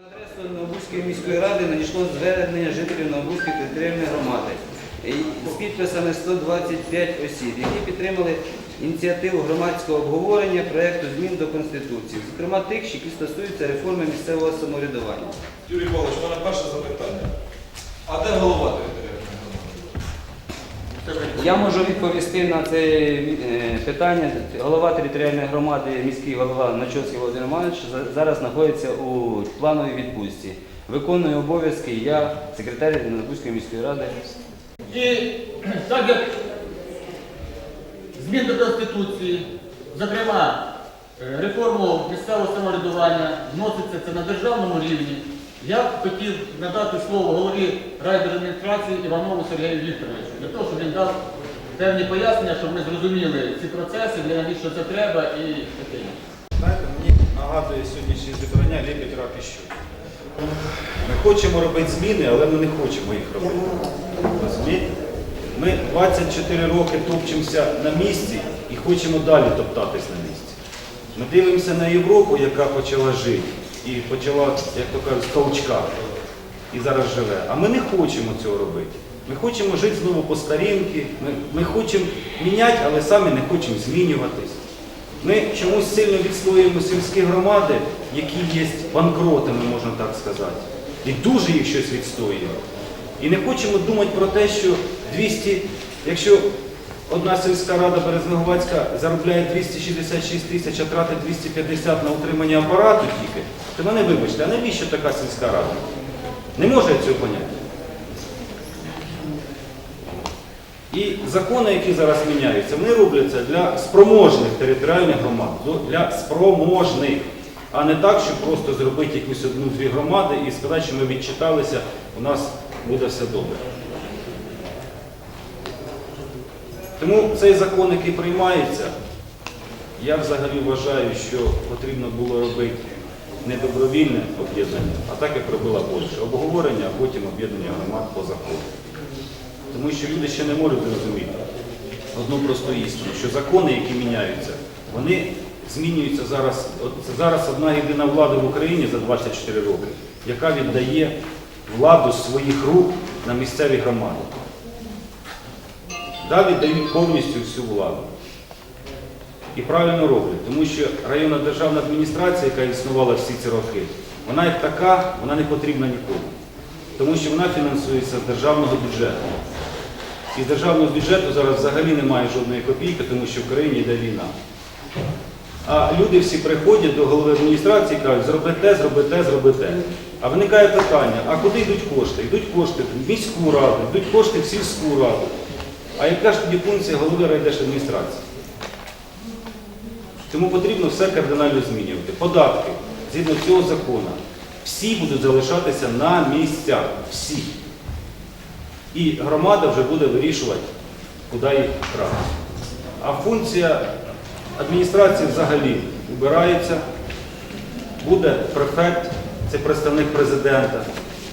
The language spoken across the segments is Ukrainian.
На адресу Новобузької міської ради надійшло звернення жителів Новобузької територіальної громади з підписами 125 осіб, які підтримали ініціативу громадського обговорення проєкту змін до Конституції, зокрема тих, які стосуються реформи місцевого самоврядування. Юрій Павлович, у мене перше запитання. А де голова громади? Я можу відповісти на це е, питання. Голова територіальної громади, міський голова Начовський Володимир Іванович зараз знаходиться у плановій відпустці. Виконую обов'язки я, секретар Новобузької міської ради. І так як змін до Конституції, зокрема е, реформу місцевого самоврядування вноситься це на державному рівні, я б хотів надати слово голові райдержадміністрації Іванову Сергію Вікторовичу, для того, щоб він дав певні пояснення, щоб ми зрозуміли ці процеси, для навіщо це треба і таке. Знаєте, мені нагадує сьогоднішнє зібрання ліпить рак і щук. Ми хочемо робити зміни, але ми не хочемо їх робити. Розумієте? Ми 24 роки топчемося на місці і хочемо далі топтатись на місці. Ми дивимося на Європу, яка почала жити і почала, як то кажуть, з толчка і зараз живе. А ми не хочемо цього робити. Ми хочемо жити знову по старінки, ми, ми хочемо міняти, але самі не хочемо змінюватись. Ми чомусь сильно відстоюємо сільські громади, які є банкротами, можна так сказати. І дуже їх щось відстоюємо. І не хочемо думати про те, що 200, якщо одна сільська рада Березнеговацька заробляє 266 тисяч, а тратить 250 на утримання апарату тільки, то мене вибачте, а навіщо така сільська рада? Не може я цього поняти. І закони, які зараз міняються, вони робляться для спроможних територіальних громад, для спроможних, а не так, щоб просто зробити якусь одну-дві громади і сказати, що ми відчиталися, у нас буде все добре. Тому цей закон, який приймається, я взагалі вважаю, що потрібно було робити не добровільне об'єднання, а так, як робила Польща. Обговорення, а потім об'єднання громад по закону. Тому що люди ще не можуть зрозуміти одну просту істину, що закони, які міняються, вони змінюються зараз. Це зараз одна єдина влада в Україні за 24 роки, яка віддає владу своїх рук на місцеві громади. Да, віддають повністю всю владу. І правильно роблять, тому що районна державна адміністрація, яка існувала всі ці роки, вона як така, вона не потрібна нікому. Тому що вона фінансується з державного бюджету. І з державного бюджету зараз взагалі немає жодної копійки, тому що в країні йде війна. А люди всі приходять до голови адміністрації і кажуть, зроби те, зроби те, зроби те. А виникає питання, а куди йдуть кошти? Йдуть кошти в міську раду, йдуть кошти в сільську раду. А яка ж тоді функція голови райдержадміністрації? Тому потрібно все кардинально змінювати. Податки, згідно цього закону, всі будуть залишатися на місцях. Всі. І громада вже буде вирішувати, куди їх брати. А функція адміністрації взагалі убирається. Буде префект, це представник президента,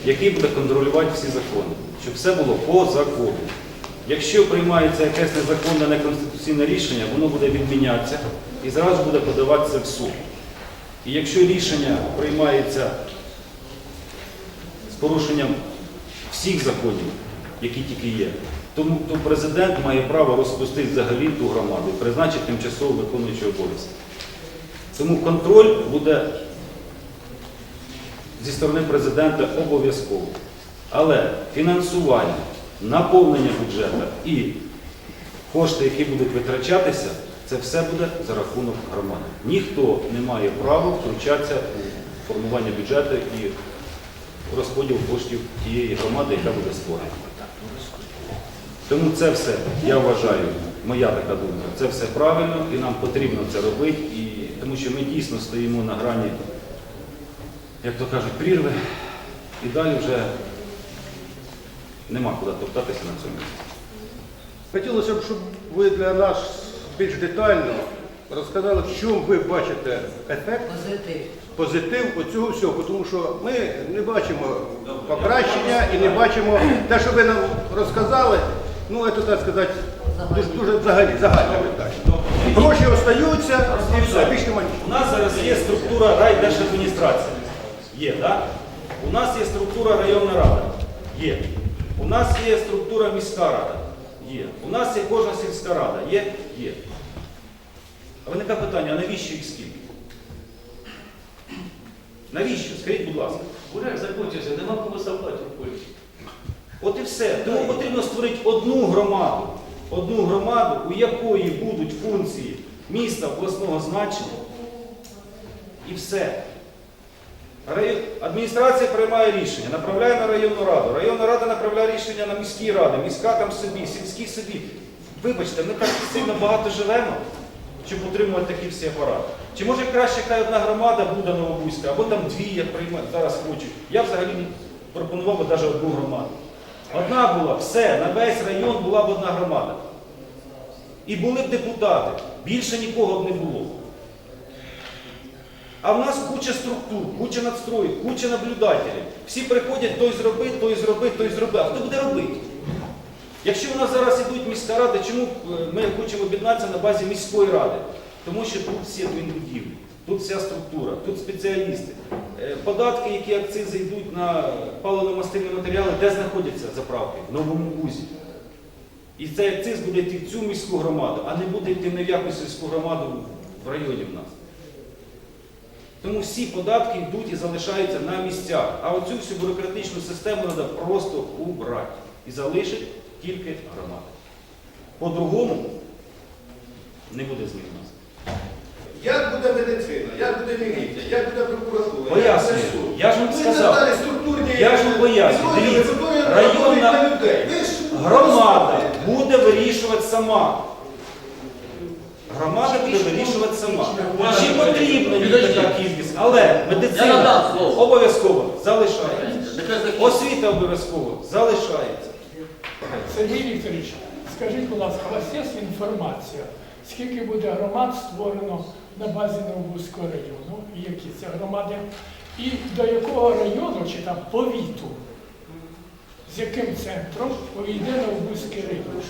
який буде контролювати всі закони, щоб все було по закону. Якщо приймається якесь незаконне неконституційне рішення, воно буде відмінятися і зразу буде подаватися в суд. І якщо рішення приймається з порушенням всіх законів, які тільки є, тому то президент має право розпустити взагалі ту громаду і призначити тимчасово виконуючого обов'язки. Тому контроль буде зі сторони президента обов'язково. Але фінансування, наповнення бюджету і кошти, які будуть витрачатися, це все буде за рахунок громади. Ніхто не має права втручатися у формування бюджету і розподіл коштів тієї громади, яка буде створена. Тому це все, я вважаю, моя така думка, це все правильно і нам потрібно це робити, і, тому що ми дійсно стоїмо на грані, як то кажуть, прірви, і далі вже нема куди топтатися на цьому місці. Хотілося б, щоб ви для нас більш детально розказали, в чому ви бачите ефект, Позитив. позитив оцього всього, тому що ми не бачимо покращення і не бачимо те, що ви нам розказали, ну це так сказати, дуже, дуже взагалі загальне питання. Гроші остаються і все, більш нема нічого. У нас зараз є структура райдержадміністрації. Є, так? У нас є структура районна рада. Є. У нас є структура міська рада. Є. У нас є кожна сільська рада. Є? Є. А виникає питання, а навіщо їх скільки? Навіщо? Скажіть, будь ласка. Буряк закінчився, нема кого собрати в полі. От і все. Тому потрібно створити одну громаду, одну громаду, у якої будуть функції міста обласного значення. І все. Адміністрація приймає рішення, направляє на районну раду. Районна рада направляє рішення на міські ради, міська там собі, сільські собі. Вибачте, ми так сильно багато живемо, щоб утримувати такі всі апарати. Чи може краще хай одна громада буде Новобузька, або там дві, як приймають, зараз хочуть. Я взагалі пропонував би навіть одну громаду. Одна була, все, на весь район була б одна громада. І були б депутати. Більше нікого б не було. А в нас куча структур, куча надстроїв, куча наблюдателів. Всі приходять, той зробить, той зробить, той зробить. А хто буде робити? Якщо у нас зараз ідуть міська рада, чому е, ми хочемо об'єднатися на базі міської ради? Тому що тут всі адмінбудівлі, тут вся структура, тут спеціалісти. Е, Податки, які акцизи йдуть на паливно-мастильні матеріали, де знаходяться заправки? В Новому Бузі. І цей акциз буде йти в цю міську громаду, а не буде йти ні в яку сільську громаду в районі в нас. Тому всі податки йдуть і залишаються на місцях. А оцю всю бюрократичну систему треба просто убрати і залишити тільки громади. По-другому не буде змін нас. Як буде медицина, як буде міліція, як буде прокуратура? Пояснюю. як буде суд? Я ж вам Ви сказав. надали структурні Я ж вам пояснюю. підрозділи, Дивіться, готові районна на людей. Ви ж Громада буде вирішувати сама. Громада буде вирішувати сама. Чи потрібна їй така кількість, але медицина обов'язково залишається. Освіта обов'язково залишається. Сергій Вікторович, скажіть, будь ласка, у вас є інформація, скільки буде громад створено на базі Новобузького району, і які це громади, і до якого району чи там повіту, з яким центром увійде Новобузький район?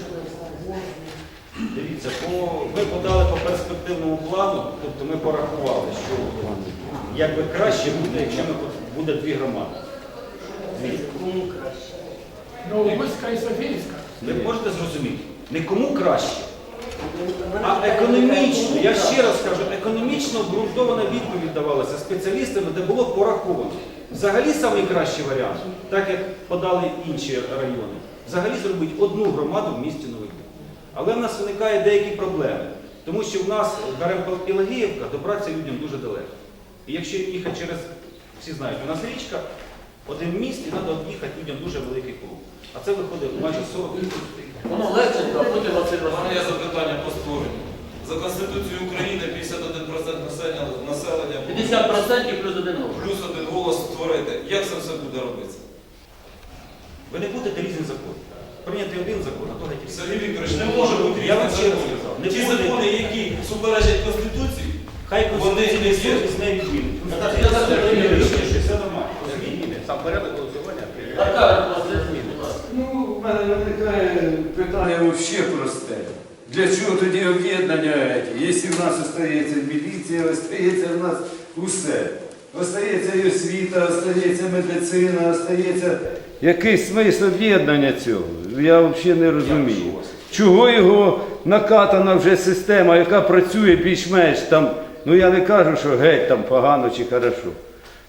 Дивіться, по, ми подали по перспективному плану, тобто ми порахували, що якби краще буде, якщо ми буде дві громади. Дві. Новобузька і Софійська. Ви можете зрозуміти, не кому краще, а економічно, я ще раз кажу, економічно обґрунтована відповідь давалася спеціалістами, де було пораховано. Взагалі найкращий варіант, так як подали інші райони, взагалі зробити одну громаду в місті Новий Буг. Але в нас виникає деякі проблеми, тому що в нас беремо Пелагіївка, добратися людям дуже далеко. І якщо їхати через, всі знають, у нас річка, один міст і треба об'їхати людям дуже великий круг. А це виходить майже 40 кілометрів. Воно легше, а потім Василь У мене є запитання по створенню. За Конституцією України 51% населення, населення 50% плюс один голос. плюс один голос створити. Як це все буде робитися? Ви не будете різні закони. Прийняти один закон, а то геть різний. Сергій Вікторович, не може бути Я вам різних ще раз законів. сказав, не Ті буде. закони, які суперечать Конституції, Хай Конституційний Вони- суд із нею. Так, я за це Конституційне розумію. рішення, що все нормально. Сам порядок голосування. Аркадій будь ласка. Ну, в мене виникає питання взагалі просте. Для чого тоді об'єднання? еті? Якщо в нас остається міліція, остається в нас усе. Остається і освіта, остається медицина, остається. Який смисл об'єднання цього? Я взагалі не розумію. Чого його накатана вже система, яка працює більш-менш там, ну я не кажу, що геть там погано чи хорошо.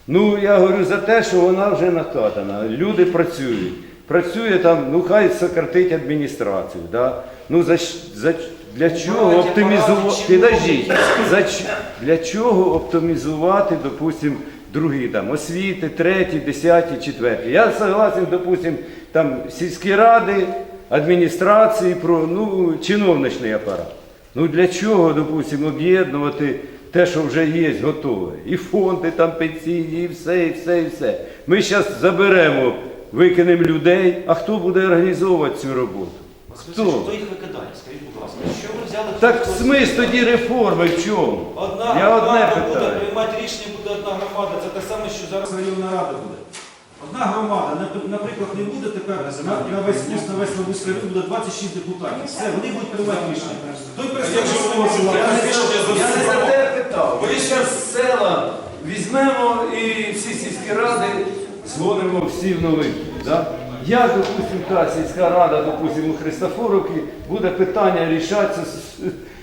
Ну, я говорю за те, що вона вже накатана. Люди працюють. Працює там, ну хай сократить адміністрацію. Да? Ну, за, за, для чого оптимізувати? для чого оптимізувати, допустим, другі там, освіти, треті, десяті, четверті. Я согласен, допустим, там сільські ради, адміністрації, про, ну, чиновничний апарат. Ну для чого, допустимо, об'єднувати те, що вже є, готове? І фонди там пенсійні, і все, і все, і все. Ми зараз заберемо, викинемо людей, а хто буде організовувати цю роботу? Хто? Хто їх викидає? Скажіть, будь ласка. Що ви взяли? Так смисл тоді реформи в чому? Одна Я одне громада буде питаю. приймати рішення, буде одна громада. Це те саме, що зараз районна рада буде. Одна громада, нап- наприклад, не буде тепер на, на весь курс, на весь Новий район буде 26 депутатів. Все, вони будуть приймати рішення. Той представник ви свого можете села. за Я не за те питав. Ви Ви зараз села візьмемо і всі сільські ради дзвонимо всі в новин. Да? Як, допустим, та сільська рада, допустим, у Христофоровці буде питання рішатися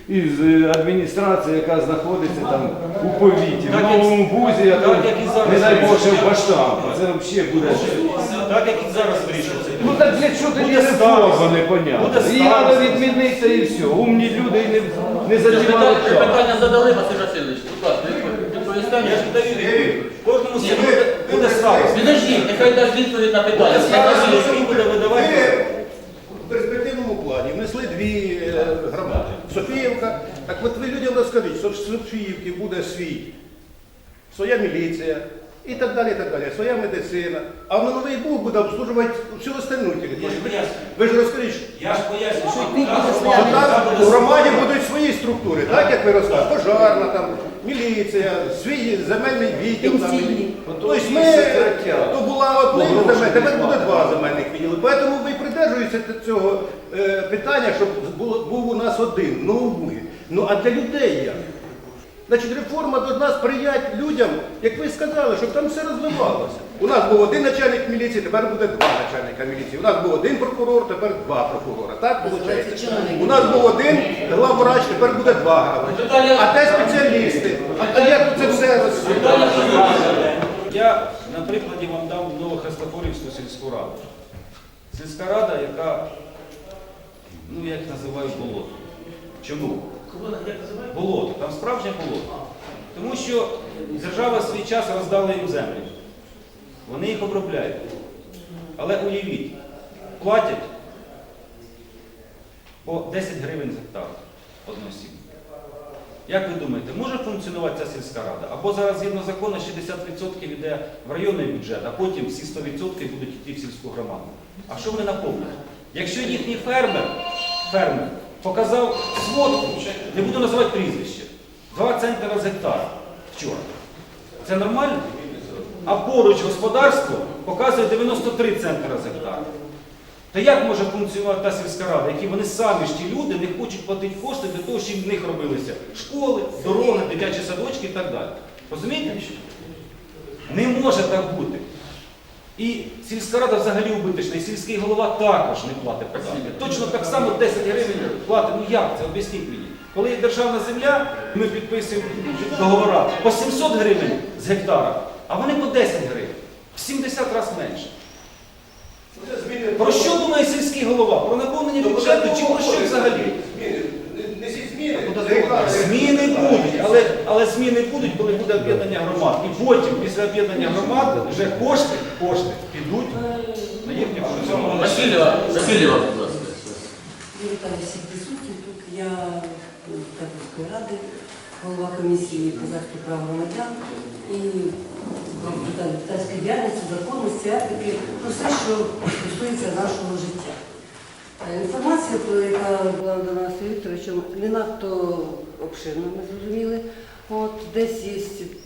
із е, адміністрацією, яка знаходиться там у повіті, в новому бузі, а там, не дай Боже, в. Баштанку. Це взагалі буде. Так як і зараз вирішується. Ну так для чого тоді Буде реформа непонятно? Її треба відмінитися і все. Умні люди і не, не затівали питання, питання задали, Василь Васильович. Будь ласка, відповісте. Я ж даю відповідь. В кожному селі буде, буде староста. Підожди, нехай дасть відповідь на питання. Буде видавати. Ми в перспективному плані внесли дві е, громади. Софіївка. Так от ви людям розкажіть, що в Софіївці буде свій, своя міліція і так далі, і так далі, своя медицина. А в Новий Буг буде обслужувати всю остальну територію. Ви- Ви ж розкажіть, що Я ж поясню, що що там у громаді будуть свої структури, так як ви розказали, пожарна, там, міліція, свій земельний відділ. Там, тобто ми, то була одна земель, тепер буде два земельних відділи. Тому ви придержуєтеся цього е, питання, щоб було, був у нас один, ну. Ну а для людей як? Значить, реформа должна сприяти людям, як ви сказали, щоб там все розвивалося. У нас був один начальник міліції, тепер буде два начальника міліції. У нас був один прокурор, тепер два прокурора. Так виходить? У нас був один главврач, тепер буде два главврача. А те спеціалісти. А як це все розвивається? Я на прикладі вам дам Новохрестофорівську сільську раду. Сільська рада, яка, ну як називають болото. Чому? Болото, там справжнє болото. Тому що держава свій час роздала їм землі. Вони їх обробляють. Але уявіть, платять по 10 гривень з гектара одноосібно. Як ви думаєте, може функціонувати ця сільська рада? Або зараз згідно закону 60% йде в районний бюджет, а потім всі 100% будуть йти в сільську громаду. А що вони наповнять? Якщо їхній фермер, фермер показав сводку, не буду називати прізвище, 2 центра з гектара вчора. Це нормально? А поруч господарство показує 93 центра з гектара. Та як може функціонувати та сільська рада, які вони самі ж ті люди не хочуть платити кошти для того, щоб в них робилися школи, дороги, дитячі садочки і так далі. Розумієте? Не може так бути. І сільська рада взагалі убиточна, і сільський голова також не платить податки. Точно так само 10 гривень платить. Ну як це? Об'ясніть мені. Коли є державна земля, ми підписуємо договори по 700 гривень з гектара, а вони по 10 гривень. В 70 разів менше. Про що думає сільський голова? Про наповнення бюджету чи про що взагалі? Зміни. Будуть, але, але зміни будуть, коли буде об'єднання громад. І потім, після об'єднання громад, вже кошти, кошти підуть на функціонування. Васильєва, Васильєва, будь ласка. Я вітаю всіх присутніх тут. Я Карпівської ради, голова комісії по захисту прав громадян і депутатської діяльності, законності, етики, про все, що стосується нашого життя. Е, Інформація, яка була до нас Вікторовичем, не надто обширна, ми зрозуміли. От десь є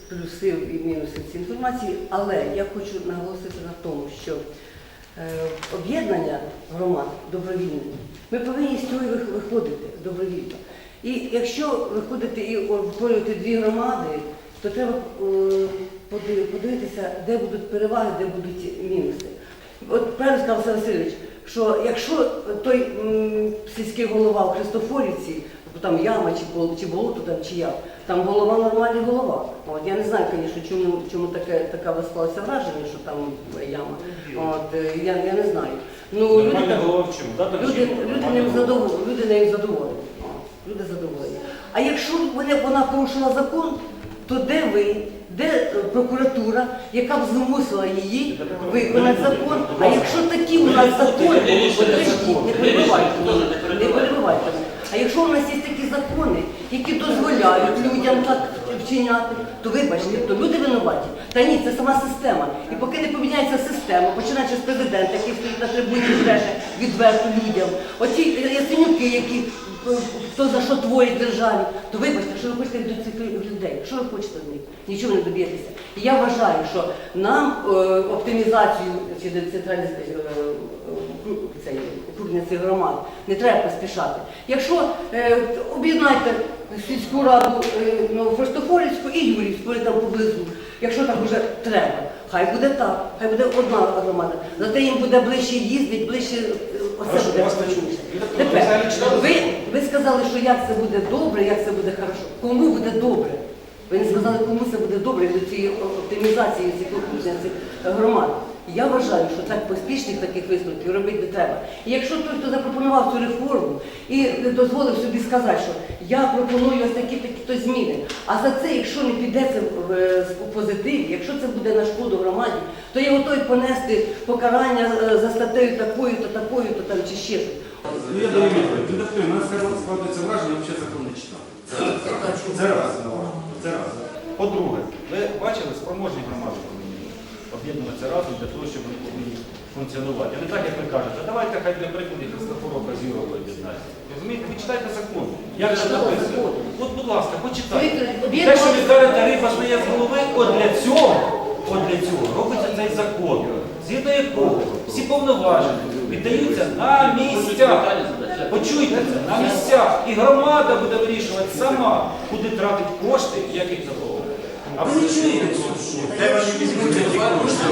плюси і мінуси цієї інформації, але я хочу наголосити на тому, що е, об'єднання громад добровільне. Ми повинні з цього виходити добровільно. І якщо виходити і обговорювати дві громади, то треба е, подивитися, де будуть переваги, де будуть мінуси. От правильно сказав Васильович, що якщо той м, сільський голова в Христофорівці, бо там яма чи болото, чи болото там чи як, там голова нормальний голова. От я не знаю, звісно, чому, чому таке таке склалося враження, що там яма. От е, я, я не знаю. Ну люди Нормальний там- голова в чому? Да, там Люди, люди ним голова? задоволені, люди нею задоволені. Люди задоволені. А якщо вона, вона порушила закон, то де ви, де е, прокуратура, яка б змусила її виконати закон? А якщо такі у нас закони, подождіть, не перебивайте не перебивайте. А якщо у нас є такі закони, які дозволяють людям так вчиняти, то вибачте, то люди винуваті. Та ні, це сама система. І поки не поміняється система, починаючи з президента, який стоїть на трибуні бреше відверто людям, оці ясенюки, які е, хто за що творить державі, то вибачте, що ви хочете від цих людей? Що ви хочете від них? Нічого не доб'єтеся. І я вважаю, що нам е, оптимізацію чи децентралізацію цей округлення цих громад не треба поспішати. Якщо е, об'єднайте сільську раду е, ну, і Юрівську, вони там поблизу. Якщо так вже треба, хай буде так, хай буде одна громада. Зате їм буде ближче їздить, ближче е, оце буде. Тепер, ви, ви сказали, що як це буде добре, як це буде хорошо. Кому буде добре? Ви не сказали, кому це буде добре до цієї оптимізації цих громад. Я вважаю, що так поспішних таких висновків робити не треба. І якщо той, хто запропонував цю реформу і дозволив собі сказати, що я пропоную ось такі такі то зміни, а за це, якщо не піде це в, е, позитиві, якщо це буде на шкоду громаді, то я готовий понести покарання е, за статтею такою, то такою, то там чи ще щось. Складається враження, взагалі закон не читав. Це раз. Це раз. По-друге, ви бачили спроможні громади повинні об'єднуватися разом для того, щоб вони повинні функціонувати. А не так, як ви кажете, давайте хай для прикладу Христофорова з Європою об'єднається. Розумієте, ви читайте закон. Як Читала написано? От, будь ласка, почитайте. Те, що ви кажете, риба стає з голови, от для цього, от для цього робиться цей закон. Згідно якого всі повноваження віддаються на місцях. Почуйте це, на місцях. І громада буде вирішувати сама, куди тратить кошти і як їх заповнити. А ви не чуєте цього? Де вони візьмуть ці кошти?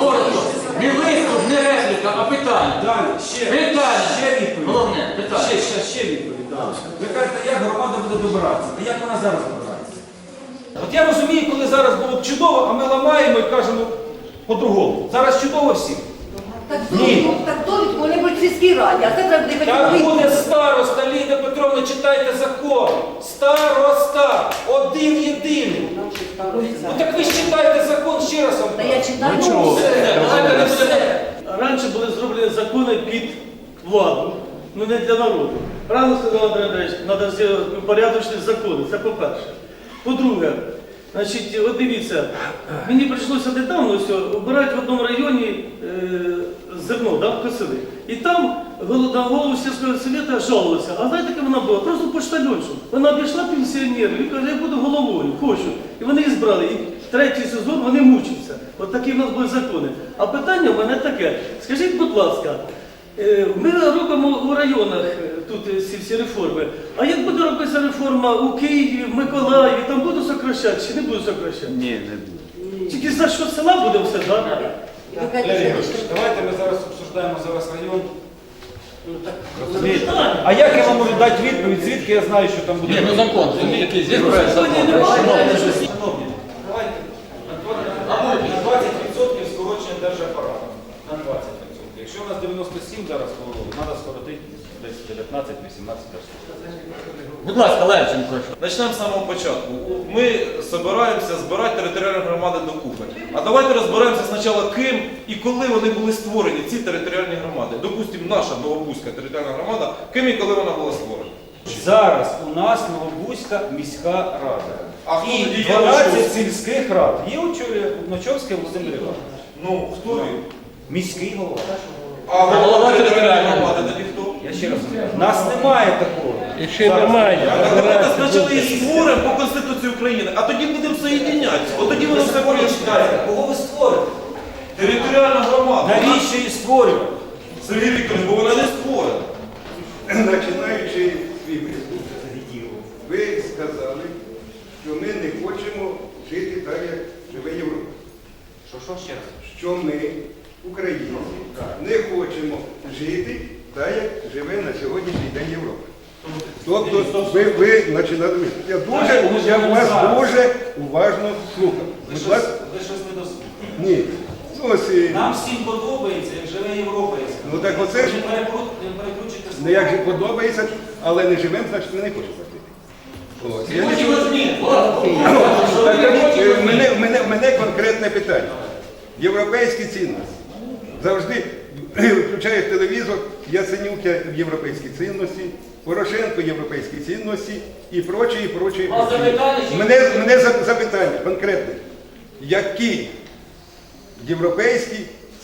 Коротко. Не виступ, не репліка, а питання. Далі, ще, Питання. ще відповідь. Головне, питання. Ще, ще, ще відповідь. Ви кажете, як громада буде добиратися? А як вона зараз добирається? От я розумію, коли зараз було б чудово, а ми ламаємо і кажемо по-другому. Зараз чудово всім. Так Ні. довідку, так довідку вони будуть в сільській раді, а це треба буде Там хотіти. буде староста, Ліда Петровна, читайте закон. Староста, один єдиний. Ну так ви ж читайте закон, ще раз вам Та я читаю. Все, давайте не будемо. Раніше були зроблені закони під владу, ну не для народу. Правильно сказав Андрій Андрійович, треба зробити порядочні закони, це по-перше. По-друге, значить, от дивіться, мені прийшлося недавно все, обирати в одному районі е, зерно, да, косили. І там на голову сільського совета жалувалася. А знаєте, яка вона була? Просто почтальоншу. Вона обійшла пенсіонерів і каже, я буду головою, хочу. І вони її збрали. І третій сезон вони мучаться. От такі в нас були закони. А питання в мене таке. Скажіть, будь ласка, е, ми робимо у районах е, тут е, ці всі реформи. А як буде робитися реформа у Києві, в Миколаєві, там будуть сокращати чи не будуть сокращати? Ні, не буде. Тільки за що села буде все, так? Валерій що давайте ми зараз обсуждаємо зараз район. Ну, Розумієте? А як я вам можу дати відповідь, звідки я знаю, що там буде? Ні, ну закон, це якийсь є проект закону. Шановні, давайте на 20% на 20% скорочення держапарату. На 20%. Якщо у нас 97 зараз, то треба скоротити десь 19-18 Будь ласка, Левченко. Почнемо з самого початку. Ми збираємося збирати територіальні громади докупи. А давайте розберемося спочатку, ким і коли вони були створені, ці територіальні громади. Допустимо, наша Новобузька територіальна громада, ким і коли вона була створена. Зараз у нас Новобузька міська рада. А хто І є 12 Новобузький? сільських рад. Є Одночовський Володимир Іванович. Ну, хто він? Міський голова. А голова територіальної громади тоді? Я ще раз кажу, нас немає такого. І ще немає. Так давайте спочатку її створимо по Конституції України, а тоді будемо соєдинятися. От тоді воно все порішкає. Кого ви створите? Територіальна громада. Навіщо її створювати? Сергій Вікторович, бо вона не створена. Починаючи свій виступ, ви сказали, що ми не хочемо жити так, як живе Європа. Що, що ще раз? Що ми, українці, не хочемо жити так, як живе на сьогоднішній день Європа. Тобто ви, ви починали. Я дуже, я вас дуже уважно слухав. Ви щось, ви щось не дослухали. ні. Ну, ось, і- Нам всім подобається, як живе Європа. я скажу. Ну, так оце ж- не перекру- не перекручуйте ну, як же подобається, але не живемо, значить ми не хочемо так. Ось. Я не чую- Так, так, е, мене, мене, мене конкретне питання. Європейські цінності. Завжди включаєш телевізор, Яценюк я в європейські цінності, Порошенко європейські цінності і прочі, і прочі. Мене, мене запитання конкретне. Які європейські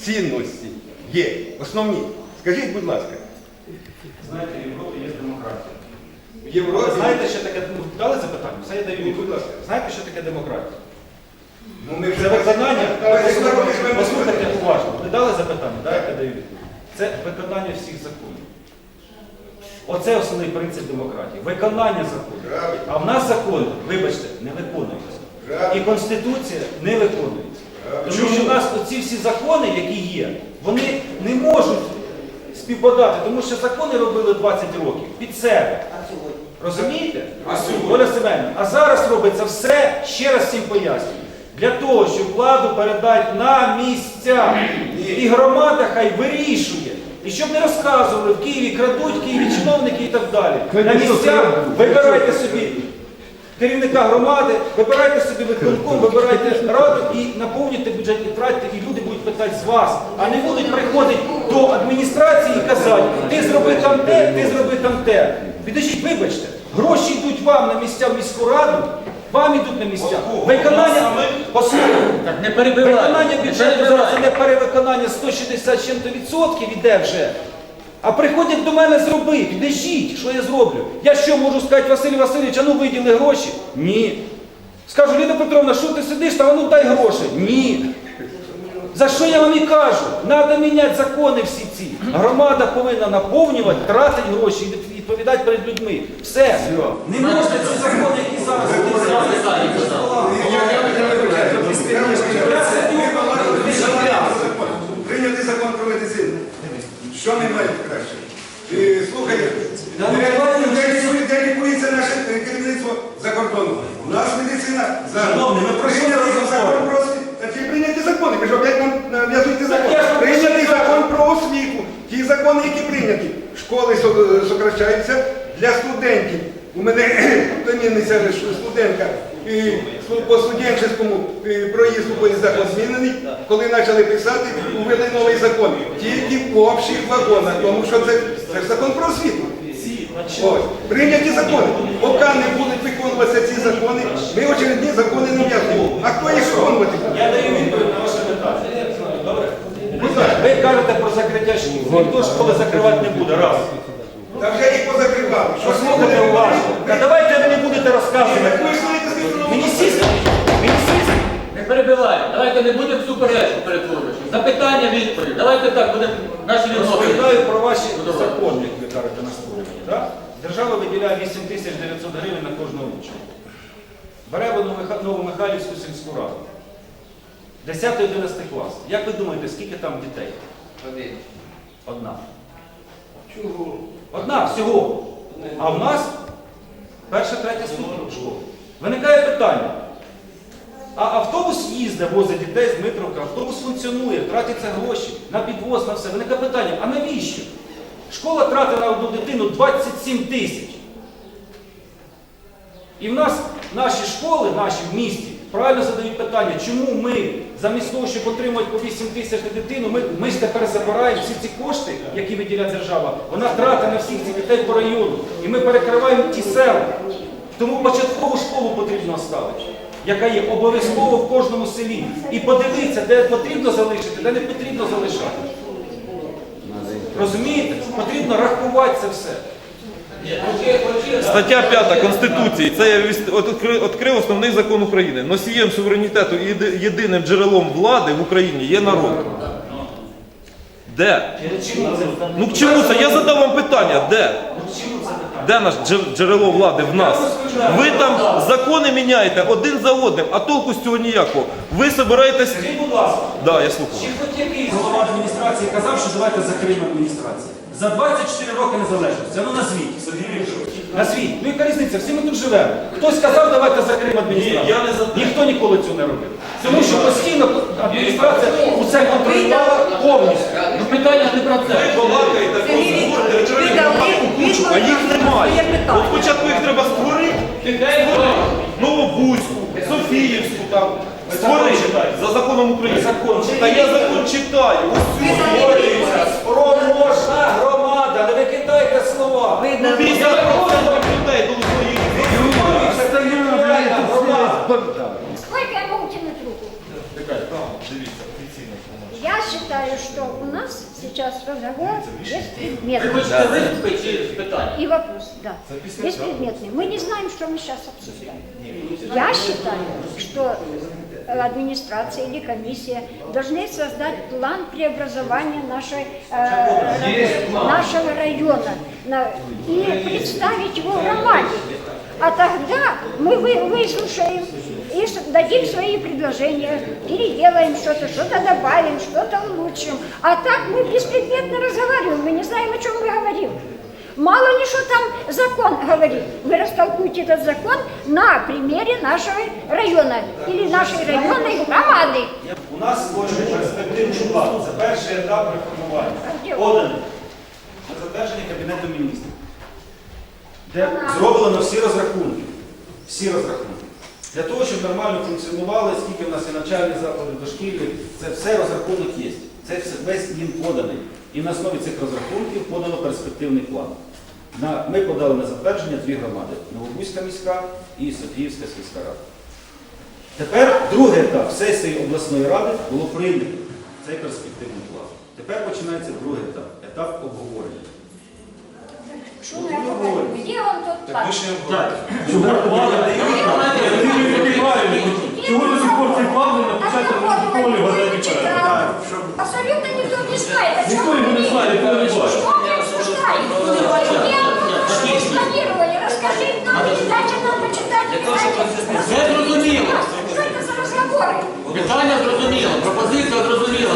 цінності є? Основні. Скажіть, будь ласка. Знаєте, в Європі є демократія. В Європі Знаєте, що таке, ну, дали запитання? Все я даю Ну, будь ласка. Знаєте, що таке демократія? Ну, ми Це виконання, послухайте, уважно. Ви дали запитання, даю відповідь. Це виконання всіх законів. Оце основний принцип демократії. Виконання закону. А в нас закони, вибачте, не виконуються. І Конституція не виконується. Тому що в нас оці всі закони, які є, вони не можуть співпадати, тому що закони робили 20 років під себе. Розумієте? А Оля Семенівна, а зараз робиться все, ще раз всім пояснюю. Для того, щоб владу передати на місця. І громада хай вирішує. І щоб не розказували, в Києві крадуть, в Києві чиновники і так далі. На місцях вибирайте собі керівника громади, вибирайте собі виконком, вибирайте раду і наповнюйте бюджет і тратьте, і люди будуть питати з вас, а не будуть приходити до адміністрації і казати, ти зроби там те, ти зроби там те. Підождіть, вибачте, гроші йдуть вам на місця в міську раду, вам йдуть на місця. Виконання, послухайте, Так не перебивай. Виконання не бюджету перебивай. зараз не перевиконання 160 чим-то відсотків іде вже. А приходять до мене зроби, підождіть, що я зроблю. Я що можу сказати, Василь Васильович, а ну виділи гроші? Ні. Скажу, Ліна Петровна, що ти сидиш там, а ну дай гроші. Ні. За що я вам і кажу? Треба міняти закони всі ці. Громада повинна наповнювати, тратити гроші і відповідати перед людьми. Все. Не можна ці закони, які зараз Прийняти закон про медицину. Що не маємо краще? Е, Слухай, де- де лікується наше е, керівництво за кордоном? У нас медицина за Шановний, ми про що Прийняти розговорюємо? закон про освіту. Та ті прийняті закони, ви ж опять нам нав'язуєте закон. я ж вам Прийняти кажу, закон про освіту. Ті закони, які прийняті. Школи со- сокращаються для студентів. У мене племінниця ж студентка і слу- по студентському е, проїзду поїздах змінений. Коли почали писати, увели новий закон. Тільки в общих вагонах, тому що це, це ж закон про освіту. Ось, прийняті закони. Поки не будуть виконуватися ці закони, ми очередні закони не нав'язуємо. А хто їх виконувати? Я даю відповідь на ваше питання. Добре? Ви кажете про закриття шкіл. Ніхто школи закривати не буде. Раз. Та вже їх позакривали. Що Послухайте уважно. Та давайте ви не будете розказувати. Мені сісти. Мені сісти. Не перебивай. Давайте не будемо. Запитання. Давайте так, будемо наші відносини. Розповідаю про ваші Ну, закони, як ви кажете, на створювання. Да? Держава виділяє 8 тисяч 900 гривень на кожного учня. Бере в Новомиха- Новомихайлівську сільську раду. 10-11 клас. Як ви думаєте, скільки там дітей? Один. Одна. Одна всього. А в нас перша, третя ступінь школи. Виникає питання. А автобус їздить, возить дітей з Дмитровка, автобус функціонує, тратяться гроші на підвоз, на все. Виникає питання, а навіщо? Школа тратить на одну дитину 27 тисяч. І в нас наші школи, наші в місті, правильно задають питання, чому ми, замість того, щоб отримати по 8 тисяч на дитину, ми, ми ж тепер забираємо всі ці кошти, які виділяє держава, вона тратить на всіх цих дітей по району. І ми перекриваємо ті села. Тому початкову школу потрібно оставити, яка є обов'язково в кожному селі. І подивитися, де потрібно залишити, де не потрібно залишати. Розумієте? Потрібно рахувати це все. Стаття 5 Конституції, це я відкрив основний закон України. Носієм суверенітету і єдиним джерелом влади в Україні є народ. Де? Ну чому це? Я задав вам питання, де? Де наш джер- джерело влади в нас? Ви там закони міняєте один за одним, а толку з цього ніякого. Ви собираєтесь. Скажіть, будь ласка, Да, я слухаю. чи хоч якийсь голова адміністрації казав, що давайте закриємо адміністрацію? За 24 роки незалежності. Ну назвіть. Назвіть. Ну яка різниця? Всі ми тут живемо. Хтось сказав, давайте закриємо адміністрацію. Ні, я не за те. Ніхто ніколи цього не робив. Тому що постійно адміністрація усе контролювала повністю. Ну питання не про це. Ви балакаєте про збор територіальних громад у кучу, а їх немає. От спочатку їх треба створити, створити Новобузьку, Софіївську там. Створити за законом України. Закон Та я закон читаю. Цю Створюється спроможна громада. Не викидайте слова. Ну, 50% людей. Сколько я могу тянуть руку? Я считаю, что у нас сейчас разговор Ви беспредметный. хочете виступити чи питання? И вопрос, да, беспредметный. Мы не знаем, что мы сейчас обсуждаем. Я считаю, что администрация или комиссия должны создать план преобразования нашей, э, нашего района на- и представить его громаде. А тогда мы вы- выслушаем и с- дадим свои предложения, переделаем что-то, что-то добавим, что-то улучшим. А так мы беспредметно разговариваем, мы не знаем, о чем мы говорим. Мало ли что там закон говорит. Вы растолкуйте этот закон на примере нашего района или нашей районной громады. У нас створює перспективний план. Це перший етап реформування. Поданий на затвердження Кабінету міністрів, де зроблено всі розрахунки. Всі розрахунки. Для того, щоб нормально функціонували, скільки в нас є навчальних закладів, дошкільних, це все розрахунок є. Це все, весь він поданий. І на основі цих розрахунків подано перспективний план. На, ми подали на затвердження дві громади Новобузька міська і Софіївська сільська рада. Тепер другий етап сесії обласної ради було прийнято цей перспективний план. Тепер починається другий етап етап обговорення. Что мы обговорим? Где он тот план? Чого до сих пор цей план не А написати кто в протоколі вот газеті читал? «Перед»? Абсолютно никто не знает, о чем Ніхто мы його не знає, ніхто не Что бачить. мы обсуждаем? Где мы что спланировали? Расскажи нам, дайте нам почитать. Все зрозуміло. Что это за разговоры? Питання зрозуміло, пропозиція зрозуміла.